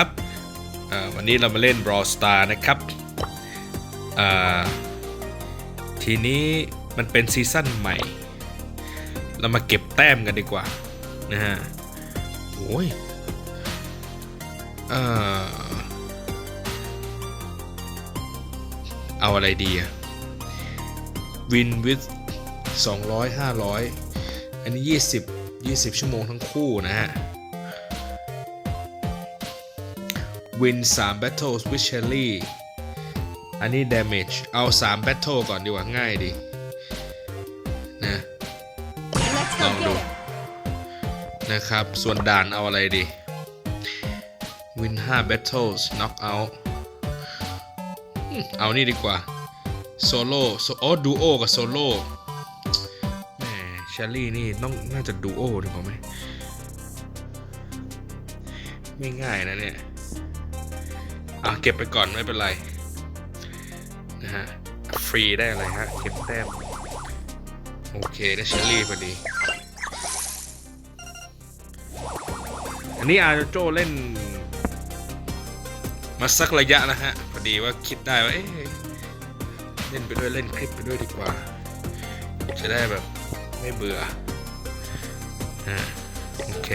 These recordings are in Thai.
ครับวันนี้เรามาเล่น Brawl Star นะครับทีนี้มันเป็นซีซั่นใหม่ เรามาเก็บแต้มกันดีกว่านะฮะโอ้ยเอาอะไรดีอะ Win with 200 500 อันนี้ 20 20 ชั่วโมงทั้งคู่นะฮะ Win 3 Battles with Shelly อันนี้ Damage เอา 3 Battle ก่อนดีกว่า ง่ายดี นะ Let's go Don't get do. him. นะครับ ส่วนด่านเอาอะไรดี Win 5 Battles Knock out อืมเอานี่ดีกว่าโซโล่โอ้ดูโอกับโซโล่แหมเชลลี่นี่ต้องน่าจะดูโอดีกว่าไหมไม่ง่ายนะเนี่ย อะเก็บไปก่อนไม่เป็นไรนะฮะฟรีได้อะไรฮะเก็บแต้มโอเคได้เชลลี่พอดี อันนี้อาโจเล่น มาสักระยะนะฮะ พอดีว่าคิดได้ว่าเอ๊ะเล่นไปด้วยเล่นคลิปไปด้วยดีกว่า จะได้แบบไม่เบื่ออ่าโอเค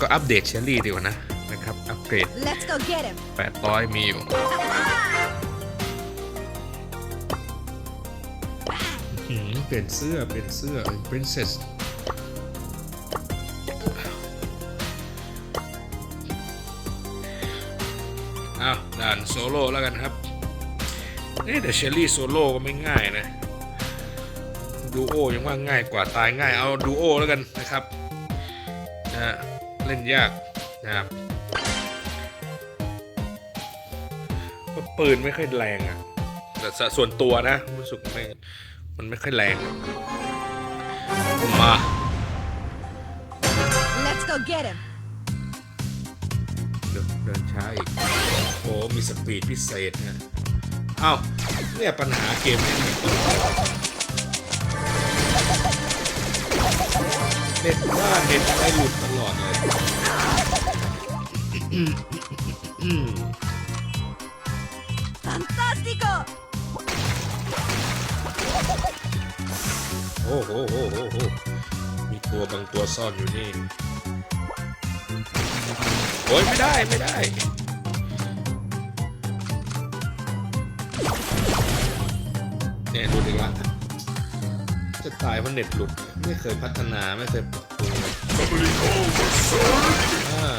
ก็อัปเดตเชลลี่ดีกว่านะ นะครับ อัปเกรด Let's go get him. 800 มีอยู่หืมเปลี่ยนเสื้อ เปลี่ยนเสื้อเป็น princess อ้าวด่านโซโล่แล้วกันครับเอ๊ะแต่เชลลี่โซโล่ก็ไม่ง่ายนะ ดูโอยังว่าง่ายกว่าตายง่ายเอาดูโอแล้วกันนะครับนะฮะเล่นยากนะครับ ปืนไม่ค่อยแรงอะ่ะแต่สส่วนตัวนะรู้สึกไม่มันไม่ค่อยแรงอะมา Let's go get him. เดินเดินช้าอีก โอ้มีสปีดพิเศษนะเอ้าเนี่ยปัญหาเกมนี้เนี่ยเน็ตว่าเน็ตอะไรหลุดตลอดเลย อืมอืม Fantastico. โอ้โหโอ้โหโอ้โหมีตัวบางตัวซ่อนอยู่นี่โอ้ยไม่ได้ไม่ได้ เนี่ยหลุดอีกแล้วจะตายเพราะเน็ตหลุด ไม่เคยพัฒนาไม่เคยปรับปรุงเลยอ่า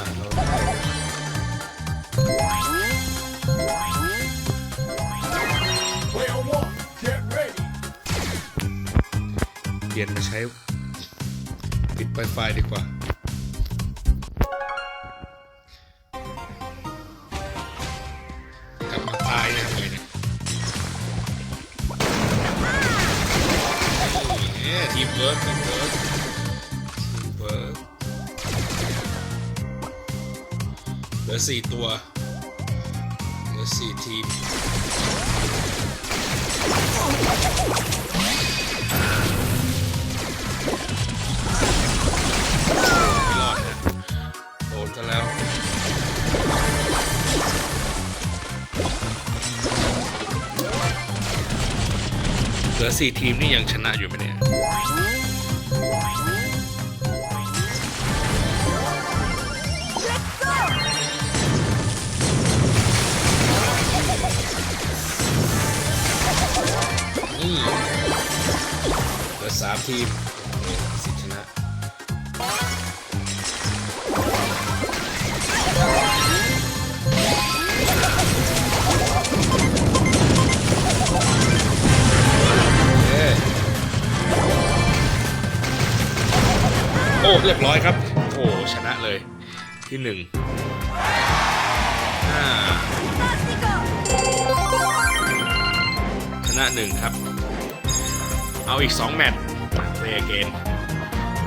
ลี่ยนมาใช้ปิด Wi-Fi ดีกว่า กลับมาตายนะทำไงเนี่ยนี่ทีมเวิร์กทีมเวิร์กทีมเวิร์กเหลือสี่ตัวเหลือสี่ทีม สี่ทีมนี่ยังชนะอยู่ไหมเนี่ยเหลือสามทีม อ้เรียบร้อยครับ โอ้ชนะเลยที่หนึ่งอ่า Fantastico. ชนะหนึ่งครับ เอาอีก 2 แมตช์เพลย์เกน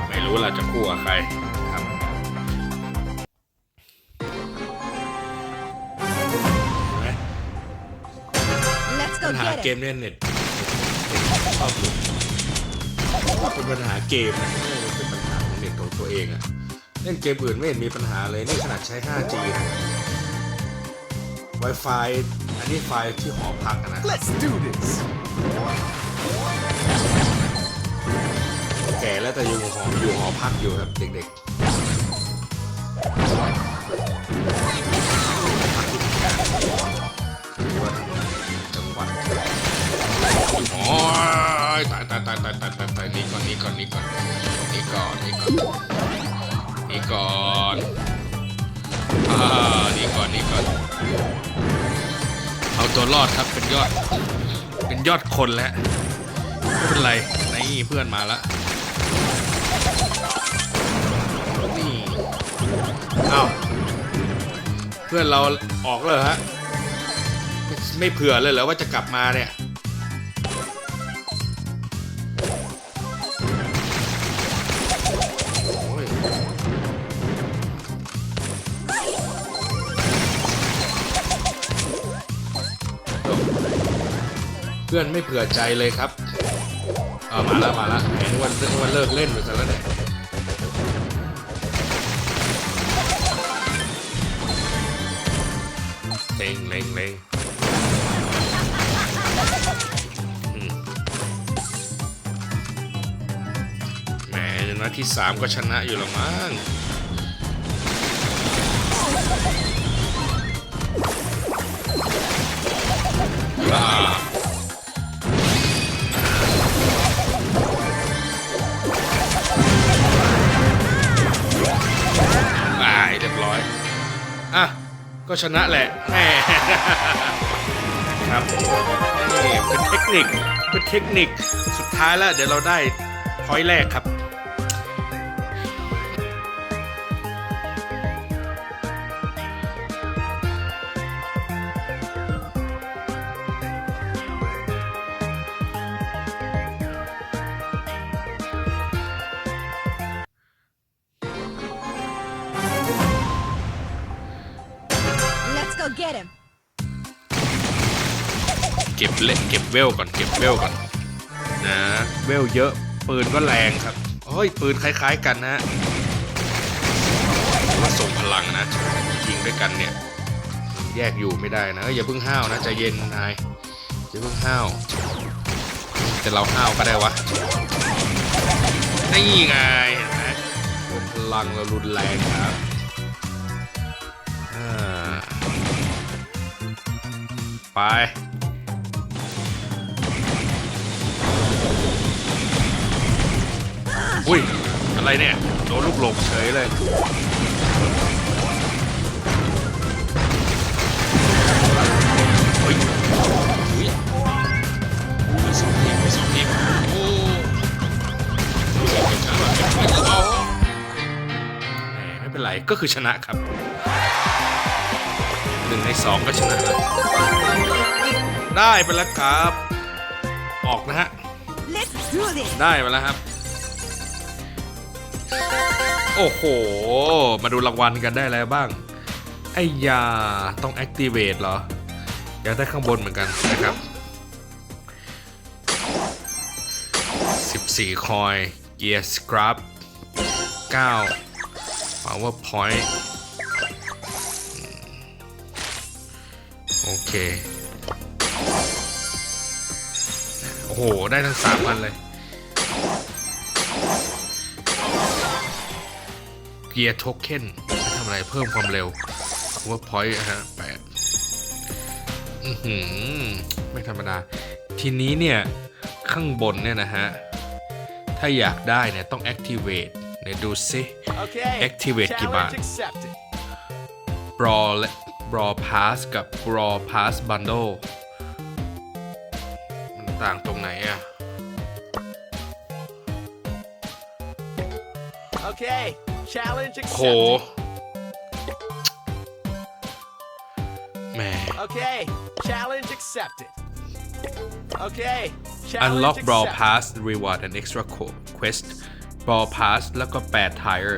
ไม่รู้เราจะคู่กับใครครับเห็นไหม Let's go ปัญหา get เก him. มเนี่ยเน็ตชอบหลุดเป็นปัญหาเกมนะ ตของตัวเองอะเล่นเกมอื่นไม่เห็นมีปัญหาเลยนี่ขนาดใช้ 5G นะ Wi-Fi อันนี้ไฟล์ที่หอพักอะนะ Let's do this. แก่แล้วแต่อยู่หออยู่หอพักอยู่ครับเด็กๆพักที่ทำงานหรือว่าทำจังหวัดโอ้ยตายตายตายตายตายตายตายนี่ก่อนนี่ก่อนนี่ก่อนนี่ ก่อนนี่ก่อนนี่ก่อนอ่านี่ก่อนนี่ก่อน เอาตัวรอดครับเป็นยอด เป็นยอดคนแล้วไม่เป็นไรนี่เพื่อนมาแล้วนี่เอาเพื่อนเราออกเลยฮะไมไม่เผื่อเลยเหรอว่าจะกลับมาเนี่ย พื่อนไม่เผื่อใจเลยครับเอามาแล้วมาแล้วแหมนึกว่านึกว่าเลิกเล่นไปซะแล้วเนี่ยเล็งเล็งเล็งอืมแหมนัดที่สามก็ชนะอยู่แล้วมั้ง ก็ชนะแหละแหมครับนี่เป็นเทคนิคเป็นเทคนิคสุดท้ายแล้วเดี๋ยวเราได้พอยต์แรกครับ go get him. เก็บเละเก็บเวลก่อนเก็บเวลก่อนนะเวลเยอะปืนก็แรงครับโอ้ยปืนคล้ายๆกันนะฮะว่าส่งพลังนะยิงด้วยกันเนี่ย แยกอยู่ไม่ได้นะเอ้ยอย่าเพิ่งห้าวนะใจเย็นนายอย่าเพิ่งห้าวแต่เราห้าวก็ได้วะนี่ไงเห็นไหมพลังเรารุนแรงครับ ไป อุ้ย อะไรเนี่ย โดนลูกหลงเฉยเลย เฮ้ยอุ้ยมีสองทีมมีสองทีมโอ้เอาแหมไม่เป็นไร ก็คือชนะครับหนึ่งในสองก็ชนะแล้ว ได้ไปแล้วครับ ออกนะฮะ Let's do this. ได้มาแล้วครับ โอ้โห มาดูรางวัลกันได้แล้วบ้าง ไอ้ยาต้อง activate เหรอ อยากได้ข้างบนเหมือนกันนะครับ14คอย gear scrap 9 power point อืมโอเค อ้โห ได้ทั้ง3อันเลย เกียร์โทเค็นทำอะไรเพิ่มความเร็ว power point นะฮะแปดอือหือไม่ธรรมดา ทีนี้เนี่ย ข้างบนเนี่ยนะฮะ ถ้าอยากได้เนี่ย ต้อง activate เดี๋ยวดูซิ Okay. Activate กี่บาท Challenge accepted. brawl และ brawl pass กับ brawl pass bundle มัน ต่างตรงไหนอะ Okay. Challenge โห accepted. แหม Okay. Challenge accepted. Okay. Challenge Unlock Brawl accepted. Pass Reward and Extra Co- Quest Brawl Pass แล้วก็8 Tire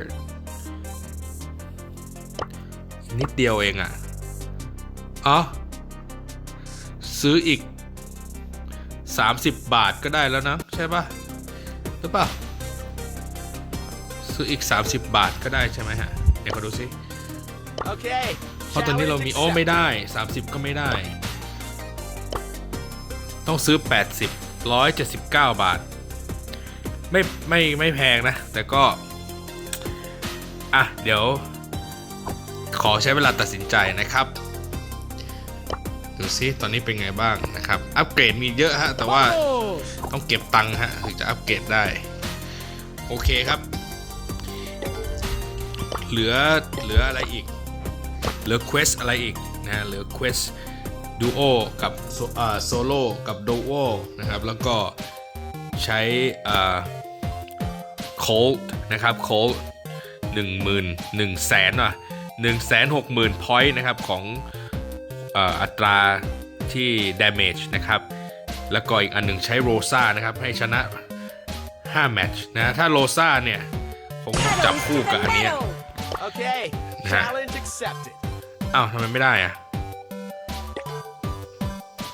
นิดเดียวเองอะ่ะ อ๋อ ซื้ออีก 30 บาทก็ได้แล้วนะ ใช่ปะหรือเปล่าซื้ออีก 30 บาทก็ได้ใช่ไหมฮะ เดี๋ยวขอดูซิ Okay. เพราะตอนนี้เรามีโอ้ไม่ได้ 30 ก็ไม่ได้ ต้องซื้อ 80 179 บาท ไม่ไม่ไม่แพงนะ แต่ก็ อะ เดี๋ยว ขอใช้เวลาตัดสินใจนะครับ ดูซิตอนนี้เป็นไงบ้างนะครับ อัปเกรดมีเยอะฮะ แต่ว่าต้องเก็บตังค์ฮะถึงจะอัปเกรดได้ โอเคครับ เหลือเหลืออะไรอีก เหลือ Quest อะไรอีกนะเหลือ Quest Duo กับโซโล่กับ Duo นะครับ แล้วก็ใช้อ่า Cold นะครับ Cold 1 0 0 0 0 1แสนว่ะ1 6 0 0 0 0 point นะครับของ อ่ออัตราที่ damage นะครับ แล้วก็อีกอันหนึ่งใช้โรซานะครับ ให้ชนะ 5 แมตช์นะ ถ้าโรซาเนี่ยผมต้องจับ Medals คู่ to กับ the อันเนี้ย medal. Okay. Nah. Challenge accepted. อ้าวทำไมไม่ได้อะ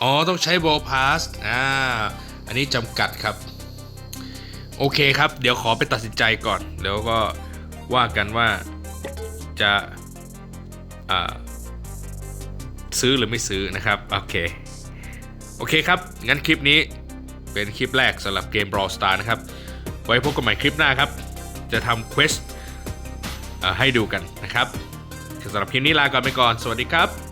อ๋อ ต้องใช้โบพาสอ่า อันนี้จำกัดครับ โอเคครับ เดี๋ยวขอไปตัดสินใจก่อน แล้วก็ว่ากันว่าจะอ่า ซื้อหรือไม่ซื้อนะครับ โอเค โอเคครับ งั้นคลิปนี้เป็นคลิปแรกสำหรับเกม Brawl Star นะครับ ไว้พบกันใหม่คลิปหน้าครับ จะทำเควสให้ดูกันนะครับสำหรับคลิปนี้ลาก่อนไปก่อน สวัสดีครับ